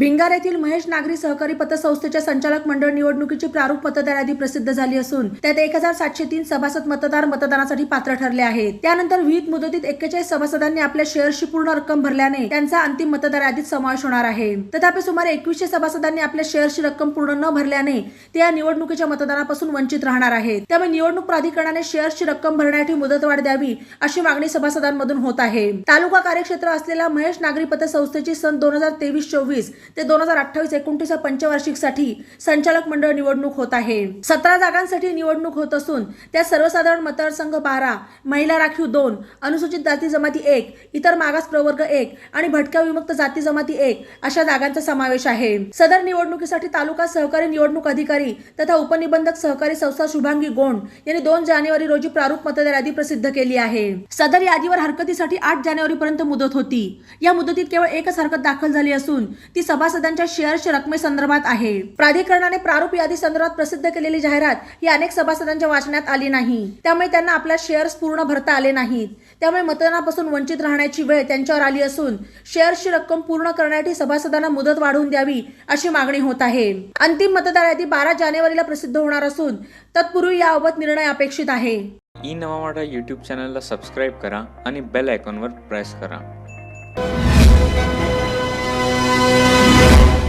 भिंगार येथील महेश नागरी सहकारी पतसंस्थेच्या संचालक मंडळ निवडणुकीची प्रारूप मतदार यादी प्रसिद्ध झाली असून त्यात एक हजार सातशे तीन सभासद मतदार मतदानासाठी पात्र ठरले आहेत. त्यानंतर विविध मुदतीत एक्केचाळीस सभासदांनी आपल्या शेअर्सची पूर्ण रक्कम भरल्याने त्यांचा अंतिम मतदार यादीत समावेश होणार आहे. तथापि सुमारे एकवीसशे सभासदांनी आपल्या शेअर्सची रक्कम पूर्ण न भरल्याने ते या निवडणुकीच्या मतदानापासून वंचित राहणार आहेत. त्यामुळे निवडणूक प्राधिकरणाने शेअर्सची रक्कम भरण्यासाठी मुदतवाढ द्यावी अशी मागणी सभासदांमधून होत आहे. तालुका कार्यक्षेत्र असलेल्या महेश नागरी पतसंस्थेची सन दोन हजार तेवीस चोवीस ते दोन हजार अठ्ठावीस एकोणतीस या पंचवार्षिकसाठी संचालक मंडळ निवडणूक होत आहे. सतरा जागांसाठी निवडणूक होत असून त्या सर्वसाधारण मतदारसंघ बारा महिला राखीव दोन अनुसूचित जाती जमाती एक इतर मागास प्रवर्ग एक आणि भटक्या विमुक्त जाती जमाती एक अशा जागांचा समावेश आहे. सदर निवडणुकीसाठी तालुका सहकारी निवडणूक अधिकारी तथा उपनिबंधक सहकारी संस्था शुभांगी गोंड यांनी दोन जानेवारी रोजी प्रारूप मतदार यादी प्रसिद्ध केली आहे. सदर यादीवर हरकतीसाठी आठ जानेवारी पर्यंत मुदत होती. या मुदतीत केवळ एकच हरकत दाखल झाली असून ती सभासदांच्या शेअर्सच्या रकमेसंदर्भात आहे. प्राधिकरणाने प्रारूप यादी संदर्भात प्रसिद्ध केलेली जाहिरात ही अनेक सभासदांच्या वाचण्यात आली नाही. त्यामुळे त्यांना आपल्या शेअर्स पूर्ण भरता आले नाहीत. त्यामुळे मतदानापासून वंचित राहण्याची वेळ त्यांच्यावर आली असून शेअर्सची रक्कम पूर्ण करण्यासाठी सभासदांना मुदत वाढवून द्यावी अशी मागणी होत आहे. अंतिम मतदार यादी बारा जानेवारीला प्रसिद्ध होणार असून तत्पूर्वी याबाबत निर्णय अपेक्षित आहे. ई नवा यूट्यूब चॅनलला सबस्क्राईब करा आणि बेल आयकॉनवर प्रेस करा.